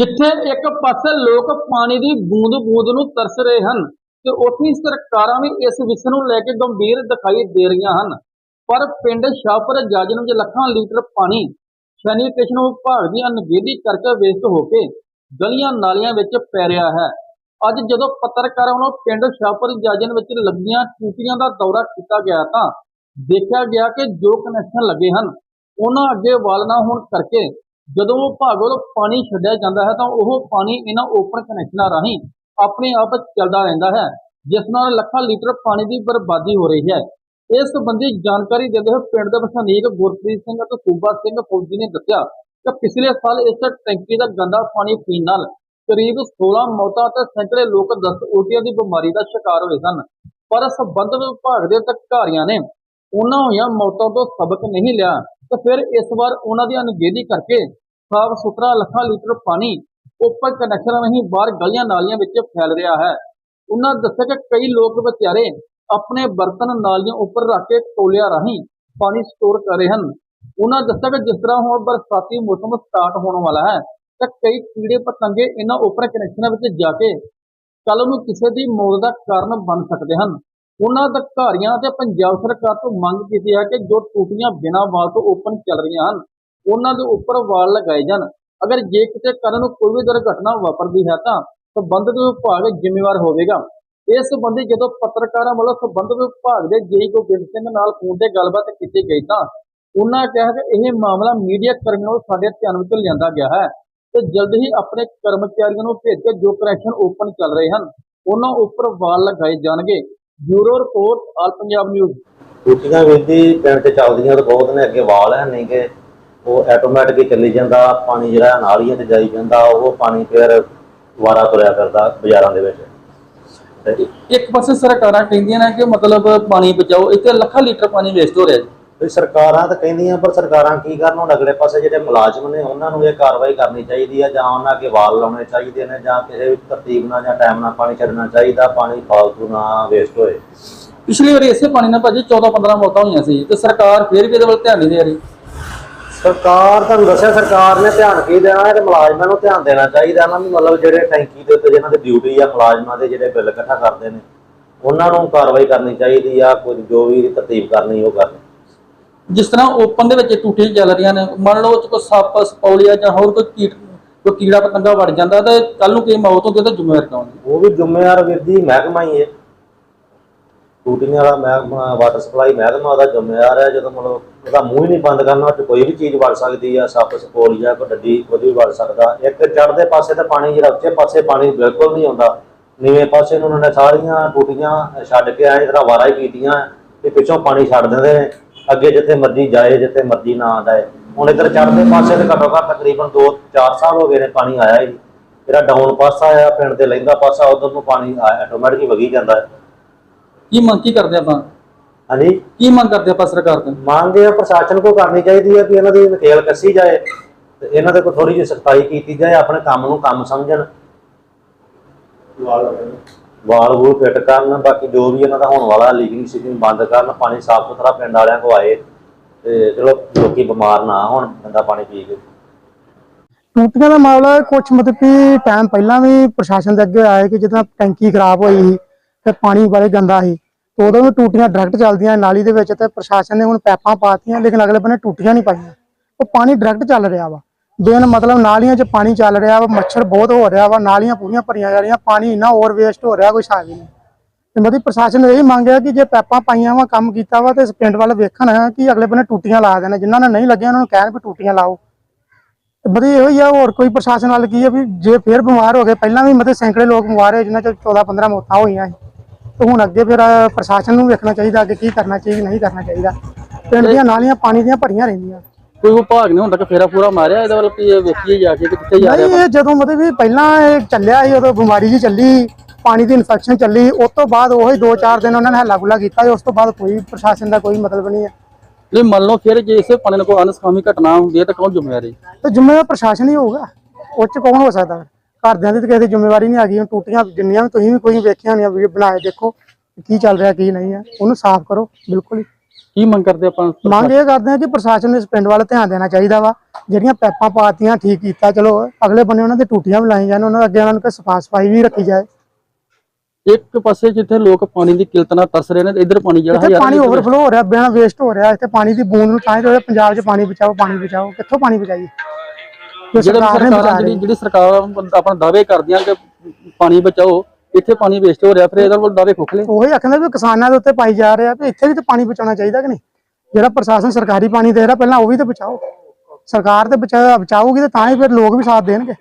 ਜਿੱਥੇ ਇੱਕ ਪਾਸੇ ਲੋਕ ਪਾਣੀ ਦੀ ਬੂੰਦ-ਬੂੰਦ ਨੂੰ ਤਰਸ ਰਹੇ ਹਨ ਤੇ ਉੱਥੇ ਸਰਕਾਰਾਂ ਵੀ ਇਸ ਵਿਸ਼ੇ ਨੂੰ ਲੈ ਕੇ ਗੰਭੀਰ ਦਿਖਾਈ ਦੇ ਰਹੀਆਂ ਹਨ। ਪਰ ਪਿੰਡ ਸ਼ਾਹਪੁਰ ਜਾਜਨ ਵਿੱਚ ਲੱਖਾਂ ਲੀਟਰ ਪਾਣੀ ਸੈਨੀਟੇਸ਼ਨ ਵਿਭਾਗ ਦੀ ਅਣਗਹਿਲੀ ਕਰਕੇ ਵੇਸਟ ਹੋ ਕੇ ਗਲੀਆਂ ਨਾਲੀਆਂ ਵਿੱਚ ਪੈ ਰਿਹਾ ਹੈ। ਅੱਜ ਜਦੋਂ ਪੱਤਰਕਾਰਾਂ ਵੱਲੋਂ ਪਿੰਡ ਸ਼ਾਹਪੁਰ ਜਾਜਨ ਵਿੱਚ ਲੱਗੀਆਂ ਟੂਟੀਆਂ ਦਾ ਦੌਰਾ ਕੀਤਾ ਗਿਆ ਤਾਂ ਦੇਖਿਆ ਗਿਆ ਕਿ ਜੋ ਕਨੈਕਸ਼ਨ ਲੱਗੇ ਹਨ, ਉਹਨਾਂ ਅੱਗੇ ਵਾਲ ਨਾ ਹੋਣ ਕਰਕੇ ਜਦੋਂ ਵਿਭਾਗ ਵੱਲੋਂ ਪਾਣੀ ਛੱਡਿਆ ਜਾਂਦਾ ਹੈ ਤਾਂ ਉਹ ਪਾਣੀ ਇਹਨਾਂ ਓਪਨ ਕਨੈਕਸ਼ਨਾਂ ਰਾਹੀਂ ਆਪਣੇ ਆਪ ਚੱਲਦਾ ਰਹਿੰਦਾ ਹੈ, ਜਿਸ ਨਾਲ ਲੱਖਾਂ ਲੀਟਰ ਪਾਣੀ ਦੀ ਬਰਬਾਦੀ ਹੋ ਰਹੀ ਹੈ। ਇਸ ਸੰਬੰਧੀ ਜਾਣਕਾਰੀ ਦਿੰਦੇ ਹੋਏ ਪਿੰਡ ਦੇ ਵਸਨੀਕ ਗੁਰਪ੍ਰੀਤ ਸਿੰਘ ਅਤੇ ਸੂਬਾ ਸਿੰਘ ਫੌਜੀ ਨੇ ਦੱਸਿਆ ਕਿ ਪਿਛਲੇ ਸਾਲ ਇਸ ਟੈਂਕੀ ਦਾ ਗੰਦਾ ਪਾਣੀ ਪੀਣ ਨਾਲ ਕਰੀਬ 16 ਮੌਤਾਂ ਅਤੇ ਸੈਂਕੜੇ ਲੋਕ ਦਸਤ ਉਲਟੀਆਂ ਦੀ ਬਿਮਾਰੀ ਦਾ ਸ਼ਿਕਾਰ ਹੋਏ ਸਨ। ਪਰ ਸੰਬੰਧਿਤ ਵਿਭਾਗ ਦੇ ਅਧਿਕਾਰੀਆਂ ਨੇ ਉਹਨਾਂ ਹੋਈਆਂ ਮੌਤਾਂ ਤੋਂ ਸਬਕ ਨਹੀਂ ਲਿਆ, ਤਾਂ ਫਿਰ ਇਸ ਵਾਰ ਉਹਨਾਂ ਦੀ ਅਣਗਹਿਲੀ ਕਰਕੇ ਸਾਫ਼ ਸੁਥਰਾ ਲੱਖਾਂ ਲੀਟਰ ਪਾਣੀ ਉੱਪਰ ਕਨੈਕਸ਼ਨ ਰਾਹੀਂ ਬਾਹਰ ਗਲੀਆਂ ਨਾਲੀਆਂ ਵਿੱਚ ਫੈਲ ਰਿਹਾ ਹੈ। ਉਹਨਾਂ ਦੱਸਿਆ ਕਿ ਕਈ ਲੋਕ ਵਿਚਾਰੇ ਆਪਣੇ ਬਰਤਨ ਨਾਲੀਆਂ ਉੱਪਰ ਰੱਖ ਕੇ ਟੋਲਿਆਂ ਰਾਹੀਂ ਪਾਣੀ ਸਟੋਰ ਕਰ ਰਹੇ ਹਨ। ਉਹਨਾਂ ਦੱਸਿਆ ਕਿ ਜਿਸ ਤਰ੍ਹਾਂ ਹੁਣ ਬਰਸਾਤੀ ਮੌਸਮ ਸਟਾਰਟ ਹੋਣ ਵਾਲਾ ਹੈ, ਤਾਂ ਕਈ ਕੀੜੇ ਪਤੰਗੇ ਇਹਨਾਂ ਉੱਪਰ ਕਨੈਕਸ਼ਨਾਂ ਵਿੱਚ ਜਾ ਕੇ ਕੱਲ ਨੂੰ ਕਿਸੇ ਦੀ ਮੌਤ ਦਾ ਕਾਰਨ ਬਣ ਸਕਦੇ ਹਨ। ਉਹਨਾਂ ਅਧਿਕਾਰੀਆਂ ਤੇ ਪੰਜਾਬ ਸਰਕਾਰ ਤੋਂ ਮੰਗ ਕੀਤੀ ਹੈ ਕਿ ਜੋ ਟੂਟੀਆਂ ਬਿਨਾਂ ਵਾਲ ਤੋਂ ਓਪਨ ਚੱਲ ਰਹੀਆਂ ਹਨ, ਉਹਨਾਂ ਦੇ ਉੱਪਰ ਵਾਲ ਲਗਾਏ ਜਾਣ। ਅਗਰ ਜੇ ਕਿਤੇ ਕਰਨ ਨੂੰ ਕੋਈ ਵੀ ਦੁਰਘਟਨਾ ਵਾਪਰਦੀ ਹੈ ਤਾਂ ਸੰਬੰਧਿਤ ਵਿਭਾਗ ਜ਼ਿੰਮੇਵਾਰ ਹੋਵੇਗਾ। ਇਸ ਸੰਬੰਧੀ ਜਦੋਂ ਪੱਤਰਕਾਰਾਂ ਵੱਲੋਂ ਸੰਬੰਧਿਤ ਵਿਭਾਗ ਦੇ ਜੇਈ ਗੋਬਿੰਦ ਸਿੰਘ ਨਾਲ ਫੋਨ ਤੇ ਗੱਲਬਾਤ ਕੀਤੀ ਗਈ ਤਾਂ ਉਹਨਾਂ ਕਿਹਾ ਕਿ ਇਹ ਮਾਮਲਾ ਮੀਡੀਆ ਕਰਮੀਆਂ ਨੂੰ ਸਾਡੇ ਧਿਆਨ ਵਿੱਚ ਲਿਆਂਦਾ ਗਿਆ ਹੈ ਤੇ ਜਲਦ ਹੀ ਆਪਣੇ ਕਰਮਚਾਰੀਆਂ ਨੂੰ ਭੇਜ ਕੇ ਜੋ ਕਨੈਕਸ਼ਨ ਓਪਨ ਚੱਲ ਰਹੇ ਹਨ, ਉਹਨਾਂ ਉੱਪਰ ਵਾਲ ਲਗਾਏ ਜਾਣਗੇ। Bureau report all Punjab news. ਟੂਟੀਆਂ ਵਿਧੀ ਪਿੰਡ 'ਚ ਚੱਲਦੀਆਂ ਤਾਂ ਬਹੁਤ ਨੇ ਅੱਗੇ ਵਾਲ ਹੈ ਨਹੀਂ ਕਿ ਉਹ ਆਟੋਮੈਟਿਕ ਹੀ ਚੱਲੀ ਜਾਂਦਾ ਪਾਣੀ ਜਿਹੜਾ ਨਾਲੀਆਂ 'ਚ ਜਾਈ ਜਾਂਦਾ ਉਹ ਪਾਣੀ ਫਿਰ ਵਾਰਾ ਤੁਰਿਆ ਕਰਦਾ ਬਾਜ਼ਾਰਾਂ ਦੇ ਵਿੱਚ। ਤੇ ਇੱਕ ਪਾਸੇ ਸਰਕਾਰਾਂ ਕਹਿੰਦੀਆਂ ਨੇ ਕਿ ਮਤਲਬ ਪਾਣੀ ਬਚਾਓ ਇੱਥੇ ਲੱਖਾਂ ਲੀਟਰ ਪਾਣੀ ਵੇਸਟ ਹੋ ਰਿਹਾ ਜੀ। ਵੀ ਸਰਕਾਰਾਂ ਤਾਂ ਕਹਿੰਦੀਆਂ ਪਰ ਸਰਕਾਰਾਂ ਕੀ ਕਰਨ? ਹੁਣ ਅਗਲੇ ਪਾਸੇ ਜਿਹੜੇ ਮੁਲਾਜ਼ਮ ਨੇ ਉਹਨਾਂ ਨੂੰ ਇਹ ਕਾਰਵਾਈ ਕਰਨੀ ਚਾਹੀਦੀ ਹੈ ਜਾਂ ਉਹਨਾਂ ਅੱਗੇ ਵਾਲ ਲਾਉਣੇ ਚਾਹੀਦੇ ਨੇ ਜਾਂ ਕਿਸੇ ਤਰਤੀਬ ਨਾਲ ਜਾਂ ਟਾਈਮ ਨਾਲ ਪਾਣੀ ਛੱਡਣਾ ਚਾਹੀਦਾ ਪਾਣੀ ਫਾਲਤੂ ਨਾ ਵੇਸਟ ਹੋਏ। ਪਿਛਲੀ ਵਾਰੀ ਇਸੇ ਪਾਣੀ ਨਾਲ ਭਾਜੀ 14 15 ਮੌਤਾਂ ਹੋਈਆਂ ਸੀ ਤੇ ਸਰਕਾਰ ਫਿਰ ਵੀ ਇਹਦੇ ਵੱਲ ਧਿਆਨ ਨਹੀਂ ਦੇ ਰਹੀ। ਸਰਕਾਰ ਤੁਹਾਨੂੰ ਦੱਸਿਆ ਸਰਕਾਰ ਨੇ ਧਿਆਨ ਕੀ ਦੇਣਾ? ਹੈ ਤੇ ਮੁਲਾਜ਼ਮਾਂ ਨੂੰ ਧਿਆਨ ਦੇਣਾ ਚਾਹੀਦਾ। ਨਾ ਵੀ ਮਤਲਬ ਜਿਹੜੇ ਟੈਂਕੀ ਦੇ ਉੱਤੇ ਜਿਹਨਾਂ ਦੀ ਡਿਊਟੀ ਆ ਮੁਲਾਜ਼ਮਾਂ ਦੇ ਜਿਹੜੇ ਬਿੱਲ ਇਕੱਠਾ ਕਰਦੇ ਨੇ ਉਹਨਾਂ ਨੂੰ ਕਾਰਵਾਈ ਕਰਨੀ ਚਾਹੀਦੀ ਆ ਕੋਈ ਜੋ ਵੀ ਤਰਤੀਬ ਕਰਨੀ ਉਹ ਕਰਨੀ। ਜਿਸ ਤਰ੍ਹਾਂ ਓਪਨ ਦੇ ਵਿੱਚ ਟੂਟੀਆਂ ਚੱਲ ਰਹੀਆਂ ਨੇ, ਮੰਨ ਲਓ ਉਹ 'ਚ ਕੋਈ ਸੱਪ, ਸਪੌਲੀਆ ਜਾਂ ਹੋਰ ਕੋਈ ਕੀਟ, ਕੋਈ ਕੀੜਾ ਪਤੰਗਾ ਵੜ ਜਾਂਦਾ ਤੇ ਕੱਲ ਨੂੰ ਕੋਈ ਮੌਤ ਹੁੰਦੀ ਤਾਂ ਜ਼ਿੰਮੇਵਾਰ ਕੌਣ ਹੈ? ਉਹ ਵੀ ਜ਼ਿੰਮੇਵਾਰ ਵੀਰ ਜੀ, ਮਹਿਕਮਾ ਹੀ ਹੈ। ਟੂਟੀਆਂ ਵਾਲਾ ਮਹਿਕਮਾ ਵਾਟਰ ਸਪਲਾਈ ਮਹਿਕਮਾ ਉਹਦਾ ਜ਼ਿੰਮੇਵਾਰ ਹੈ, ਜਦੋਂ ਮਤਲਬ ਉਹਦਾ ਮੂੰਹ ਹੀ ਨਹੀਂ ਬੰਦ ਕਰਨਾ ਤੇ ਕੋਈ ਵੀ ਚੀਜ਼ ਵੜ ਸਕਦੀ ਆ, ਸੱਪ, ਸਪੋਲੀਆ, ਕੋਈ ਡੱਡੀ, ਕੋਈ ਵੀ ਵੜ ਸਕਦਾ। ਇੱਕ ਚੜ੍ਹਦੇ ਪਾਸੇ ਤਾਂ ਪਾਣੀ ਜਿਹੜਾ, ਉੱਚੇ ਪਾਸੇ ਪਾਣੀ ਬਿਲਕੁਲ ਨਹੀਂ ਆਉਂਦਾ। ਨੀਵੇਂ ਪਾਸੇ ਨੂੰ ਉਹਨਾਂ ਨੇ ਸਾਰੀਆਂ ਟੂਟੀਆਂ ਛੱਡ ਕੇ ਆਏ ਤਰ੍ਹਾਂ ਵਾਰਾ ਹੀ ਕੀਤੀਆਂ ਤੇ ਪਿੱਛੋਂ ਪਾਣੀ ਛੱਡ ਦਿੰਦੇ ਨੇ। ਅੱਗੇ ਜਿੱਥੇ ਮਰਜ਼ੀ ਜਾਏ ਜਿੱਥੇ ਮਰਜ਼ੀ ਨਾ ਆਏ ਹੁਣ ਇੱਧਰ ਚੜ੍ਹਦੇ ਪਾਸੇ ਤੇ ਘੱਟੋ ਘੱਟ ਤਕਰੀਬਨ 2-4 ਸਾਲ ਹੋ ਗਏ ਨੇ ਪਾਣੀ ਆਇਆ ਹੀ। ਜਿਹੜਾ ਡਾਊਨ ਪਾਸਾ ਆ ਪਿੰਡ ਦੇ ਲਹਿੰਦਾ ਪਾਸਾ ਉਧਰ ਨੂੰ ਪਾਣੀ ਆਟੋਮੈਟਿਕ ਵਗੀ ਜਾਂਦਾ ਹੈ। ਕੀ ਮੰਗ ਕੀ ਕਰਦੇ ਆਪਾਂ? ਹਾਂਜੀ? ਕੀ ਮੰਗ ਕਰਦੇ ਆਪਾਂ ਸਰਕਾਰ ਤੋਂ? ਮੰਗ ਇਹ ਆ ਪ੍ਰਸ਼ਾਸਨ ਕੋ ਕਰਨੀ ਚਾਹੀਦੀ ਹੈ ਕਿ ਇਹਨਾਂ ਦੀ ਨਕੇਲ ਕੱਸੀ ਜਾਏ ਤੇ ਇਹਨਾਂ ਦੇ ਕੋ ਥੋੜੀ ਜਿਹੀ ਸਖਤਾਈ ਕੀਤੀ ਜਾਏ ਆਪਣੇ ਕੰਮ ਨੂੰ ਕੰਮ ਸਮਝਣ। ਵਾਲ ਵੂਲ ਫਿੱਟ ਕਰਨ, ਬਾਕੀ ਜੋ ਵੀ ਇਹਨਾਂ ਦਾ ਹੋਣ ਵਾਲਾ ਲੀਕਿੰਗ ਸੀਕਿੰਗ ਬੰਦ ਕਰਨ, ਪਾਣੀ ਸਾਫ਼ ਸੁਥਰਾ ਪਿੰਡ ਵਾਲਿਆਂ ਕੋ ਆਏ ਤੇ ਚਲੋ ਲੋਕੀ ਬਿਮਾਰ ਨਾ ਹੋਣ ਗੰਦਾ ਪਾਣੀ ਪੀ ਕੇ। ਟੂਟੀਆਂ ਦਾ ਮਾਮਲਾ ਕੁਝ ਮਤਲਬ ਕਿ ਟਾਈਮ ਪਹਿਲਾਂ ਵੀ ਪ੍ਰਸ਼ਾਸਨ ਦੇ ਅੱਗੇ ਆਇਆ ਕਿ ਜਿੱਦਾਂ ਟੈਂਕੀ ਖਰਾਬ ਹੋਈ ਸੀ ਤੇ ਪਾਣੀ ਬਾਰੇ ਗੰਦਾ ਸੀ, ਤੇ ਉਦੋਂ ਵੀ ਟੂਟੀਆਂ ਡਾਇਰੈਕਟ ਚੱਲਦੀਆਂ ਨਾਲੀ ਦੇ ਵਿੱਚ ਤੇ ਪ੍ਰਸ਼ਾਸਨ ਨੇ ਹੁਣ ਪੈਪਾਂ ਪਾਤੀਆਂ ਲੇਕਿਨ ਅਗਲੇ ਬੰਨੇ ਟੂਟੀਆਂ ਨਹੀਂ ਪਾਈਆਂ। ਉਹ ਪਾਣੀ ਡਾਇਰੈਕਟ ਚੱਲ ਰਿਹਾ ਵਾ। ਬੇਨ ਮਤਲਬ ਨਾਲੀਆਂ 'ਚ ਪਾਣੀ ਚੱਲ ਰਿਹਾ ਵਾ, ਮੱਛਰ ਬਹੁਤ ਹੋ ਰਿਹਾ ਵਾ, ਨਾਲੀਆਂ ਪੂਰੀਆਂ ਭਰੀਆਂ ਜਾ ਰਹੀਆਂ, ਪਾਣੀ ਇੰਨਾ ਓਵਰ ਵੇਸਟ ਹੋ ਰਿਹਾ, ਕੋਈ ਹਿਸਾਬ ਹੀ ਨਹੀਂ। ਤੇ ਮਤਲਬ ਪ੍ਰਸ਼ਾਸਨ ਨੇ ਇਹ ਮੰਗਿਆ ਕਿ ਜੇ ਪੈਪਾਂ ਪਾਈਆਂ ਵਾ, ਕੰਮ ਕੀਤਾ ਵਾ, ਤੇ ਇਸ ਪਿੰਡ ਵੱਲ ਵੇਖਣ ਕਿ ਅਗਲੇ ਬੰਨੇ ਟੂਟੀਆਂ ਲਾ ਦੇਣ, ਜਿਨ੍ਹਾਂ ਨੇ ਨਹੀਂ ਲੱਗਿਆ, ਉਹਨਾਂ ਨੂੰ ਕਹਿਣ ਵੀ ਟੂਟੀਆਂ ਲਾਓ। ਤੇ ਮਤਲਬ ਇਹੋ ਹੀ ਆ, ਹੋਰ ਕੋਈ ਪ੍ਰਸ਼ਾਸਨ ਵੱਲ ਕੀ ਆ ਵੀ ਜੇ ਫੇਰ ਬਿਮਾਰ ਹੋ ਗਏ, ਪਹਿਲਾਂ ਵੀ ਮਤਲਬ ਸੈਂਕੜੇ ਲੋਕ ਬਿਮਾਰ ਹੋਏ, ਜਿਨ੍ਹਾਂ ਚ 14 15 ਮੌਤਾਂ ਹੋਈਆਂ ਸੀ। ਤੇ ਹੁਣ ਅੱਗੇ ਫਿਰ ਪ੍ਰਸ਼ਾਸਨ ਨੂੰ ਵੇਖਣਾ ਚਾਹੀਦਾ, ਅੱਗੇ ਕੀ ਕਰਨਾ ਚਾਹੀਦਾ, ਨਹੀਂ ਕਰਨਾ ਚਾਹੀਦਾ। ਪਿੰਡ ਦੀਆਂ ਨਾਲੀਆਂ ਪਾਣੀ ਦੀਆਂ ਭਰੀਆਂ ਰਹਿੰਦੀਆਂ। ਕੋਈ ਵਿਭਾਗ ਨੇ ਹੁਣ ਤੱਕ ਫੇਰਾ ਪੂਰਾ ਮਾਰਿਆ ਇਹਦੇ ਵੱਲ ਵੀ ਇਹ ਵੇਖੀਏ ਜਾ ਕੇ ਕਿ ਕਿੱਥੇ ਜਾ ਨਹੀਂ ਰਿਹਾ ਇਹ ਜਦੋਂ ਮਤਲਬ ਵੀ ਪਹਿਲਾਂ ਇਹ ਚੱਲਿਆ ਸੀ ਉਦੋਂ ਬਿਮਾਰੀ ਜੀ ਚੱਲੀ ਪਾਣੀ ਦੀ ਇਨਫੈਕਸ਼ਨ ਚੱਲੀ ਉਸ ਤੋਂ ਬਾਅਦ ਉਹੀ 2-4 ਦਿਨ ਉਹਨਾਂ ਨੇ ਹੱਲਾ ਗੁੱਲਾ ਕੀਤਾ ਤੇ ਉਸ ਤੋਂ ਬਾਅਦ ਕੋਈ ਪ੍ਰਸ਼ਾਸਨ ਦਾ ਕੋਈ ਮਤਲਬ ਨਹੀਂ ਹੈ। ਨਹੀਂ ਮੰਨ ਲਓ ਫਿਰ ਜੇ ਇਸੇ ਪਾਣੀ ਨਾਲ ਕੋਈ ਅਨਸਖਾਮੀ ਘਟਨਾ ਹੁੰਦੀ ਹੈ ਤਾਂ ਕੌਣ ਜ਼ਿੰਮੇਵਾਰ? ਹੈ ਤੇ ਜ਼ਿੰਮੇਵਾਰ ਪ੍ਰਸ਼ਾਸਨ ਹੀ ਹੋਊਗਾ ਉਹ ਚ ਕੌਣ ਹੋ ਸਕਦਾ? ਘਰਦਿਆਂ ਦੀ ਤਾਂ ਕਿਸੇ ਦੀ ਜ਼ਿੰਮੇਵਾਰੀ ਨਹੀਂ ਆ ਗਈ ਹੁਣ ਟੂਟੀਆਂ ਜਿੰਨੀਆਂ ਵੀ ਤੁਸੀਂ ਵੀ ਕੋਈ ਵੇਖੀਆਂ ਹੋਣੀਆਂ ਵੀਡੀਓ ਬਣਾਏ ਦੇਖੋ ਕਿ ਕੀ ਚੱਲ ਰਿਹਾ ਕੀ ਨਹੀਂ ਹੈ ਉਹਨੂੰ ਸਾਫ਼ ਕਰੋ ਬਿਲਕੁਲ ਹੀ। ਕੀ ਮੰਗ ਕਰਦੇ ਆਪਾਂ? ਮੰਗ ਇਹ ਕਰਦੇ ਆ ਕਿ ਪ੍ਰਸ਼ਾਸਨ ਨੂੰ ਇਸ ਪਿੰਡ ਵੱਲ ਧਿਆਨ ਦੇਣਾ ਚਾਹੀਦਾ ਵਾ। ਜਿਹੜੀਆਂ ਪੈਪਾਂ ਪਾਤੀਆਂ ਠੀਕ ਕੀਤਾ ਚਲੋ ਅਗਲੇ ਬੰਨੇ ਉਹਨਾਂ ਦੇ ਟੂਟੀਆਂ ਵੀ ਲਾਈਆਂ ਜਾਣ ਉਹਨਾਂ ਦੇ ਅੱਗੇ ਉਹਨਾਂ ਨੂੰ ਕੋਈ ਸਫ਼ਾਈ ਸਫ਼ਾਈ ਵੀ ਰੱਖੀ ਜਾਏ। ਇੱਕ ਪਾਸੇ ਜਿੱਥੇ ਲੋਕ ਪਾਣੀ ਦੀ ਕਿਲਤ ਨਾਲ ਤਰਸ ਰਹੇ ਨੇ ਇੱਧਰ ਪਾਣੀ ਜਿਹੜਾ ਹਜ਼ਾਰਾਂ ਪਾਣੀ ਓਵਰਫਲੋ ਹੋ ਰਿਹਾ ਬਿਨਾਂ ਵੇਸਟ ਹੋ ਰਿਹਾ ਇੱਥੇ ਪਾਣੀ ਦੀ ਬੂੰਦ ਨੂੰ ਤਾਂ ਹੀ ਪੰਜਾਬ 'ਚ ਪਾਣੀ ਬਚਾਓ ਪਾਣੀ ਬਚਾਓ। ਕਿੱਥੋਂ ਪਾਣੀ ਬਚਾਈਏ? ਜਿਹੜੇ ਸਰਕਾਰ ਜਿਹੜੀ ਸਰਕਾਰ ਆਪਣਾ ਦਾਅਵੇ ਕਰਦੀਆਂ ਕਿ ਪਾਣੀ ਬਚਾਓ ਇੱਥੇ ਪਾਣੀ ਵੇਸਟ ਹੋ ਰਿਹਾ, ਫਿਰ ਇਹਦਾ ਕੋਲ ਦਾਅਵੇ ਖੋਖਲੇ ਉਹੀ ਆਖਣਾ ਵੀ ਕਿਸਾਨਾਂ ਦੇ ਉੱਤੇ ਪਾਈ ਜਾ ਰਿਹਾ ਵੀ ਇੱਥੇ ਵੀ ਤਾਂ ਪਾਣੀ ਬਚਾਉਣਾ ਚਾਹੀਦਾ ਕਿ ਨਹੀਂ? ਜਿਹੜਾ ਪ੍ਰਸ਼ਾਸਨ ਸਰਕਾਰੀ ਪਾਣੀ ਦੇ ਰਿਹਾ, ਪਹਿਲਾਂ ਉਹ ਵੀ ਤਾਂ ਬਚਾਓ। ਸਰਕਾਰ ਤੇ ਬਚਾ ਬਚਾਊਗੀ ਤੇ ਤਾਂ ਹੀ ਫਿਰ ਲੋਕ ਵੀ ਸਾਥ ਦੇਣਗੇ।